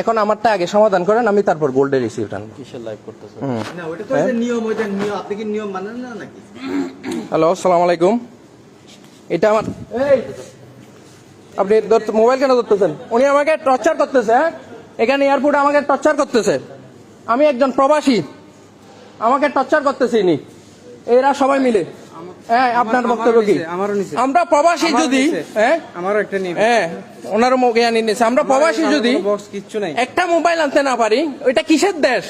এখন আমারটা আগে সমাধান করেন আমি তারপর গোল্ডের রিসিপ্ট আনব। কিসের লাইভ করতেছে না ওটা তো নিয়ম ওইটা নিয়ম আপনি কি নিয়ম মানেন না নাকি? হ্যালো আসসালামু আলাইকুম। এটা আমার এই! আপনি মোবাইল কেন ধরতেছেন? উনি আমাকে টর্চার করতেছে হ্যাঁ? এখানে এয়ারপোর্টে আমাকে টর্চার করতেছে। আমি একজন প্রবাসী। আমাকে টর্চার করতেছে ইনি। এরা সবাই মিলে। হ্যাঁ আপনার বক্তব্য কি? নিছে, নিছে। আমরা প্রবাসী যদি নিছে। হ্যাঁ? আমারও একটা হ্যাঁ ওনারও আনি নিয়েছে আমরা প্রবাসী যদি কিচ্ছু নাই। একটা মোবাইল আনতে না পারি ওইটা কিসের দেশ?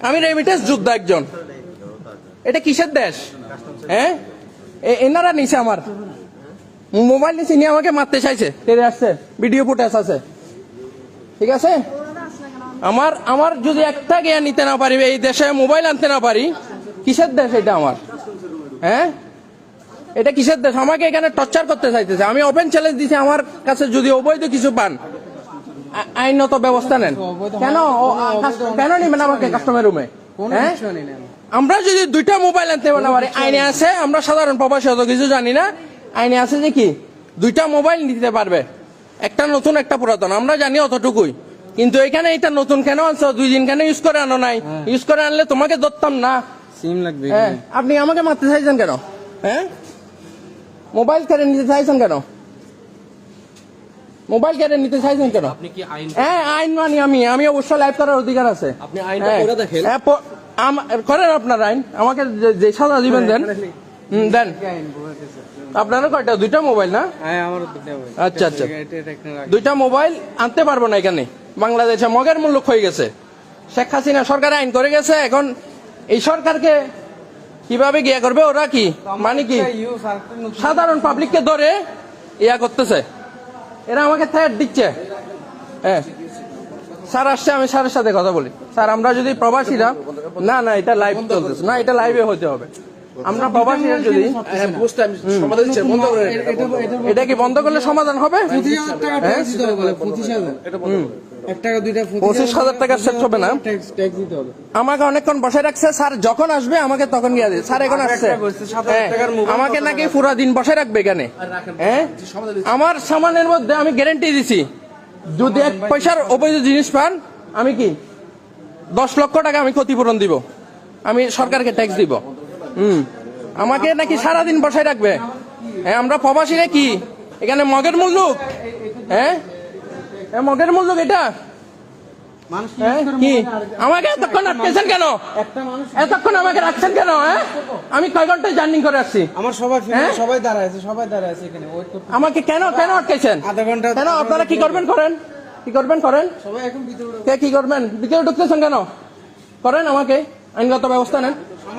আমি রেমিটেন্স যোদ্ধা একজন। এটা কিসের দেশ? হ্যাঁ? এ- এনারা নিছে আমার। মোবাইল নিচে নিয়ে আমাকে মারতে চাইছে। তেরে আসছে। ভিডিও ফুটেজ আছে। ঠিক আছে? আমার আমার যদি একটা জ্ঞান নিতে না পারি এই দেশে মোবাইল আনতে না পারি কিসের দেশ এটা আমার? হ্যাঁ? এটা কিসের দেশ? আমাকে এখানে টর্চার করতে চাইতেছে। আমি ওপেন চ্যালেঞ্জ দিছি আমার কাছে যদি অবৈধ কিছু পান আইনত ব্যবস্থা নেন। কেন? আ- কাস্ট- কেন নিবেন আমাকে কাস্টমার রুমে হ্যাঁ? না। আমরা। যদি দুইটা মোবাইল আনতে পারি আইনে আছে আমরা সাধারণ প্রবাসী অত কিছু জানি না। আইনে আছে যে কি? দুইটা মোবাইল নিতে পারবে। একটা নতুন একটা পুরাতন। আমরা জানি অতটুকুই। কিন্তু এখানে এটা নতুন কেন আনছো? দুই দিন কেন ইউজ করে আনো নাই? ইউজ করে আনলে তোমাকে ধরতাম না। সিম লাগবে হ্যাঁ। আপনি আমাকে মারতে চাইছেন কেন? হ্যাঁ? মোবাইল কেড়ে নিতে চাইছেন কেন? মোবাইল কেড়ে নিতে চাইছেন কেন? আপনি কি আইন হ্যাঁ আইন মানি আমি আমি অবশ্যই লাইভ করার অধিকার আছে। আপনি আইনটা হ্যাঁ। দেখেন। হ্যাঁ, করেন আপনার আইন। আমাকে যে- সাজা দিবেন দেন। হুম, দেন। আপনারও কয়টা? দুইটা মোবাইল না? হ্যাঁ আমারও দুটো বই। আচ্ছা, আচ্ছা। দুইটা মোবাইল আনতে পারব না এখানে। বাংলাদেশে মগের মূল্য হয়ে গেছে। শেখ হাসিনা সরকার আইন করে গেছে। এখন এই সরকারকে কীভাবে গিয়া করবে ওরা কি? মানে কি? সাধারণ পাবলিককে ধরে ইয়া করতেছে। এরা আমাকে থ্যাট দিচ্ছে। হ্যাঁ। স্যার আসছে, আমি স্যারের সাথে কথা বলি। স্যার, আমরা যদি প্রবাসীরা না না, এটা লাইভ চলতেছে। না, এটা লাইভে হতে হবে। আমরা প্রবাসীরা যদি হ্যাঁ বুঝতে আমি সমাধান দিচ্ছি বন্ধ করে এটা- কি বন্ধ করলে সমাধান হবে? পঁচিশ হাজার টাকা ট্যাক্স দিতে হবে সেট না? আমাকে অনেকক্ষণ বসে রাখছে স্যার যখন আসবে আমাকে তখন গিয়ে স্যার এখন আসছে। হ্যাঁ, আমাকে নাকি পুরো দিন বসে রাখবে এখানে। হ্যাঁ? আমার সামানের মধ্যে আমি গ্যারেন্টি দিছি। যদি এক পয়সার অবৈধ জিনিস পান আমি কি? দশ লক্ষ টাকা আমি ক্ষতিপূরণ দিব। আমি সরকারকে ট্যাক্স দিব। হুম। আমাকে নাকি সারাদিন বসায় রাখবে। হ্যাঁ আমরা প্রবাসীরা কি? এখানে মগের মূল্য হ্যাঁ? এ মগের মূল্য এটা? হ্যাঁ? কি? আমাকে এতক্ষণ আটকেছেন কেন? এতক্ষণ আমাকে রাখছেন কেন হ্যাঁ? আমি কয় ঘন্টায় জার্নি করে আসছি? আমার সবাই হ্যাঁ? সবাই দাঁড়ায় আছে সবাই দাঁড়ায় আছে এখানে। আমাকে কেন কেন আটকেছেন? আধা ঘণ্টা কেন আপনারা কি করবেন করেন? কি করবেন করেন? সবাই এখন ভিতরে কি করবেন? ভিতরে ঢুকতেছেন কেন? করেন আমাকে। আইনগত ব্যবস্থা নেন।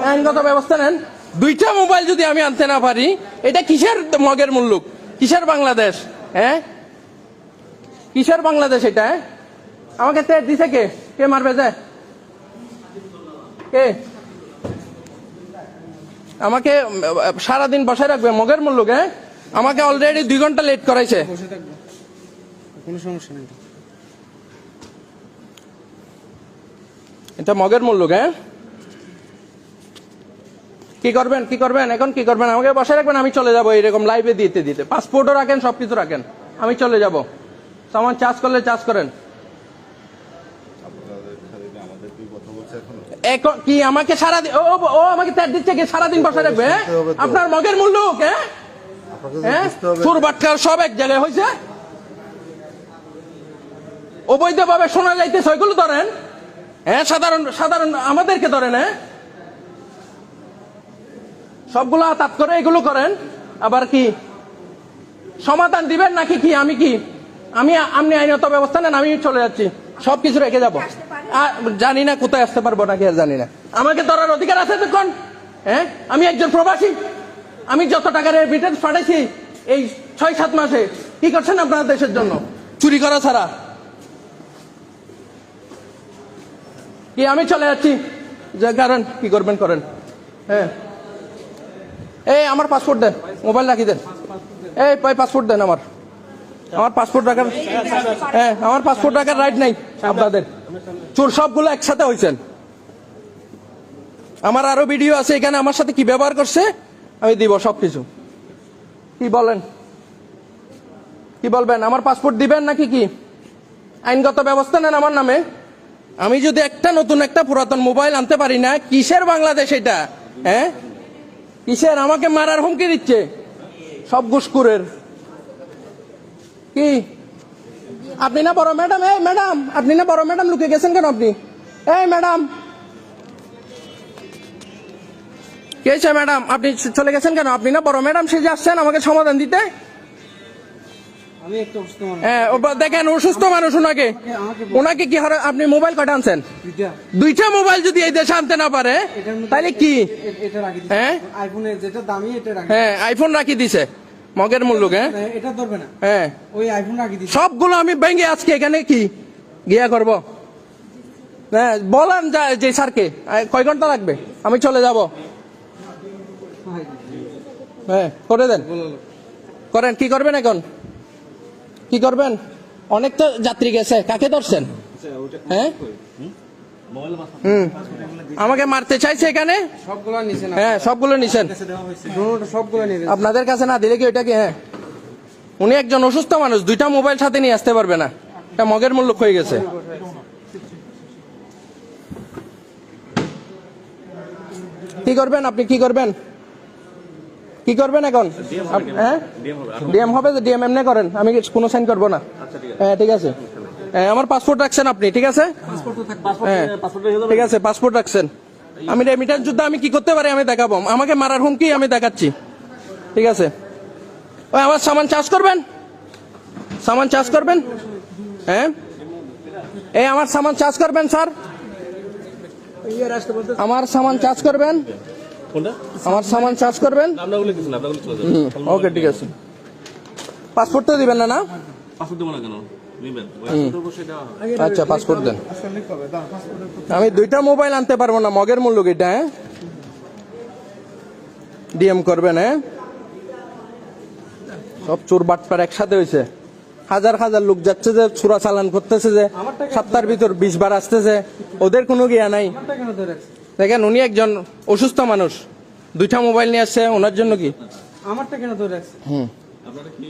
আইনগত ব্যবস্থা নেন। দুইটা মোবাইল যদি আমি আনতে না পারি এটা কিসের মগের মুল্লুক কিসের বাংলাদেশ? হ্যাঁ? কিসের বাংলাদেশ এটা? আমাকে তে দিছে কে? কে মারবে যে? কে? আমাকে সারাদিন বসায় রাখবে মগের মুল্লুক হ্যাঁ? আমাকে অলরেডি দুই ঘণ্টা লেট করাইছে। কোনো সমস্যা নেই। এটা মগের মূল্য হ্যাঁ? কি করবেন কি করবেন? এখন কি করবেন? আমাকে বসে রাখবেন আমি চলে যাব এরকম লাইভে দিতে দিতে। পাসপোর্টও রাখেন সবকিছু রাখেন। আমি চলে যাব। সামান চার্জ করলে চার্জ করেন। এখন কি আমাকে সারা ও আমাকে ত্যাগ দিচ্ছে কি? সারাদিন বসে রাখবে হ্যাঁ? আপনার মগের মূল্য হ্যাঁ? হ্যাঁ? সুর বাটকার সব এক জায়গায় হয়েছে। অবৈধভাবে শোনা যাইতেছে ওইগুলো ধরেন। হ্যাঁ সাধারণ সাধারণ আমাদেরকে ধরেন হ্যাঁ? সবগুলো আতাত করে এগুলো করেন। আবার কি সমাধান দিবেন নাকি কি? আমি কি? আমি আপনি আইনত ব্যবস্থা নেন, আমি চলে যাচ্ছি। সব কিছু রেখে যাব। জানি না কোথায় আসতে পারব নাকি আর জানি না। আমাকে ধরার অধিকার আছে তো কোন হ্যাঁ? আমি একজন প্রবাসী। আমি যত টাকার রিটার্ন পাঠাইছি এই ছয় সাত মাসে, কি করছেন আপনার দেশের জন্য? চুরি করা ছাড়া। কি আমি চলে যাচ্ছি? যে কারণ কি করবেন করেন? হ্যাঁ? এই, আমার পাসপোর্ট দেন মোবাইল রাখি দেন। এই পাসপোর্ট দেন আমার। আমার পাসপোর্ট রাখার হ্যাঁ আমার পাসপোর্ট রাখার রাইট নাই আপনাদের। চোর সবগুলো একসাথে হয়েছেন আমার আরও ভিডিও আছে, এখানে আমার সাথে কি ব্যবহার করছে? আমি দিব সবকিছু। কি বলেন? কি বলবেন? আমার পাসপোর্ট দিবেন নাকি কি? আইনগত ব্যবস্থা নেন আমার নামে। আমি যদি একটা নতুন একটা পুরাতন মোবাইল আনতে পারি না, কিসের বাংলাদেশ এটা? হ্যাঁ? কিসের? আমাকে মারার হুমকি দিচ্ছে। সব ঘুষকুরের কি? আপনি না বড় ম্যাডাম? এই ম্যাডাম, আপনি না বড় ম্যাডাম লুকে গেছেন কেন আপনি? এই ম্যাডাম। কে ম্যাডাম? আপনি চলে গেছেন কেন? আপনি না বড় ম্যাডাম, সে আসছেন আমাকে সমাধান দিতে? দেখেন অসুস্থ মানুষ ওনাকে। ওনাকে কি আপনি মোবাইল কটা আনছেন? দুইটা। মোবাইল যদি এই দেশে আনতে না পারে তাহলে কি? হ্যাঁ? হ্যাঁ আইফোন রাখি দিছে। মগের মূল্য হ্যাঁ? হ্যাঁ, এটা ধরবে না। হ্যাঁ। ওই আইফোন রাখি দিচ্ছি সবগুলো আমি ভেঙে আজকে এখানে কি? গিয়া করব। হ্যাঁ বলেন যা যে স্যারকে। কয় ঘণ্টা লাগবে? আমি চলে যাব। হ্যাঁ করে দেন। করেন কি করবেন এখন? কি করবেন? অনেক তো যাত্রী গেছে কাকে ধরছেন? হ্যাঁ? আমাকে মারতে চাইছে এখানে? হ্যাঁ সবগুলো নিছেন। আপনাদের কাছে না দিলে কি ওইটা কি? হ্যাঁ। উনি একজন অসুস্থ মানুষ দুইটা মোবাইল সাথে নিয়ে আসতে পারবে না। এটা মগের মূল্য হয়ে গেছে। কি করবেন আপনি? কি করবেন? কি করবেন এখন? হ্যাঁ? ডিএম হবে তো ডিএম এমনি করেন। আমি কোনো সাইন করব না। হ্যাঁ ঠিক আছে। হ্যাঁ আমার পাসপোর্ট রাখছেন আপনি ঠিক আছে? হ্যাঁ। ঠিক আছে পাসপোর্ট রাখছেন। আমি রেমিটেন্স যুদ্ধ আমি কি করতে পারি আমি দেখাবো। আমাকে মারার হুমকি আমি দেখাচ্ছি। ঠিক আছে? ওই আমার সামান চাষ করবেন? সামান চাষ করবেন? হ্যাঁ? এই আমার সামান চাষ করবেন স্যার। আমার সামান চাষ করবেন? আমার সামান চার্জ করবেন? আমরা বলে কিছু না আমরা বলে চলে যাব। ওকে ঠিক আছে। পাসপোর্ট তো দিবেন না না? পাসপোর্ট দেবো কেন? আচ্ছা পাসপোর্ট দেন। আমি দুইটা মোবাইল আনতে পারব না মগের মূল্য এটা হ্যাঁ? ডিএম করবেন হ্যাঁ? সব চোর বাটপার একসাথে হয়েছে হাজার হাজার লোক যাচ্ছে যে চোরা চালান করতেছে যে সপ্তাহের ভিতর বিশ বার আসতেছে। ওদের কোনো গিয়া নাই। দেখেন উনি একজন অসুস্থ মানুষ। দুইটা মোবাইল নিয়ে আসছে ওনার জন্য কি? আমারটা কেন ধরে রাখছে? আপনারা কি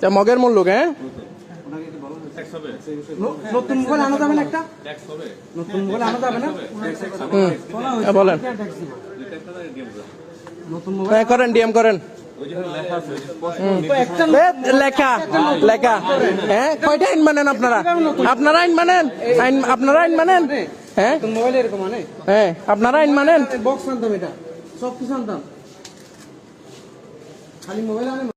তা মগের মূল্য হ্যাঁ? ট্যাক্স হবে নতুন মোবাইল আনা যাবে না একটা? ট্যাক্স হবে নতুন মোবাইল আনা যাবে না? হুম। হ্যাঁ, বলেন। কে ট্যাক্স দিবে? ডিএম নতুন মোবাইল হ্যাঁ করেন ডিএম করেন। ওই যে লেখা লেখা। লেখা হ্যাঁ কয়টা আইন মানেন আপনারা? আপনারা আইন মানেন? আইন আপনারা আইন মানেন? হ্যাঁ? মোবাইল এরকম মানে? হ্যাঁ আপনারা আইন মানেন? বক্স আনতাম এটা। সব কিছু আনতাম। খালি মোবাইল আনে